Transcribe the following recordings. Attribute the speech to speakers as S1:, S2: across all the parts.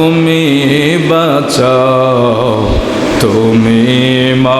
S1: তুমি বাঁচাও তুমি মা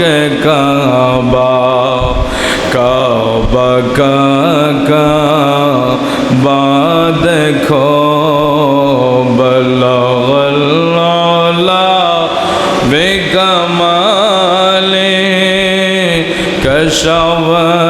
S1: কে কাবা কাবা কাবা দেখো বল্লা বেগমালে কশাওয়া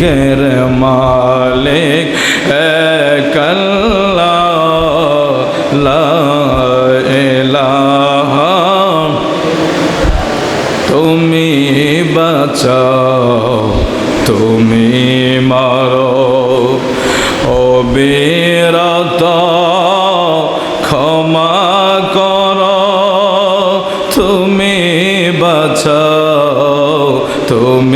S1: কর মালিক একল্লা তুমি বাঁচাও তুমি মারো অবিরত ক্ষমা কর। তুমি বাঁচাও তুমি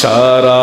S1: Shara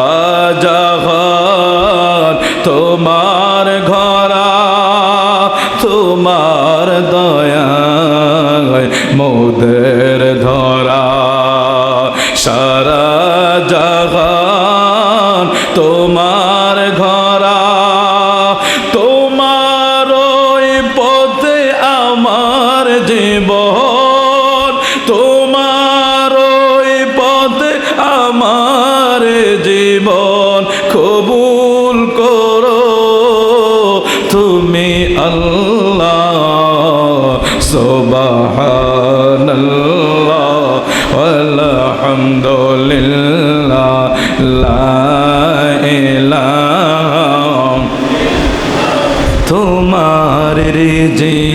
S1: D.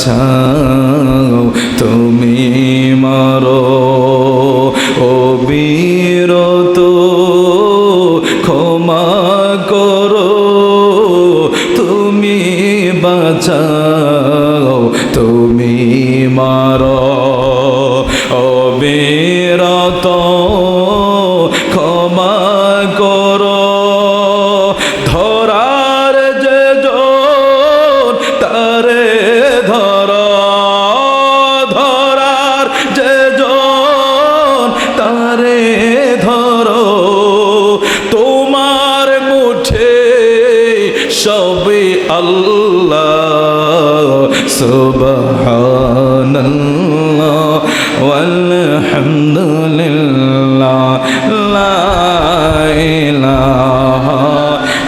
S1: বাঁচাও তুমি মারো। ও তো ক্ষমা করো। তুমি বাঁচাও তুমি মারো। الحمد لله لا إله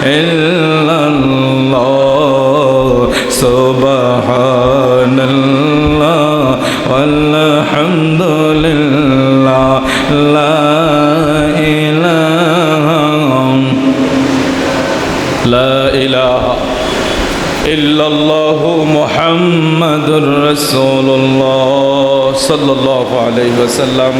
S1: إلا الله سبحان الله والحمد لله لا إله لا إله إلا الله محمد رسول الله صلى الله عليه وسلم.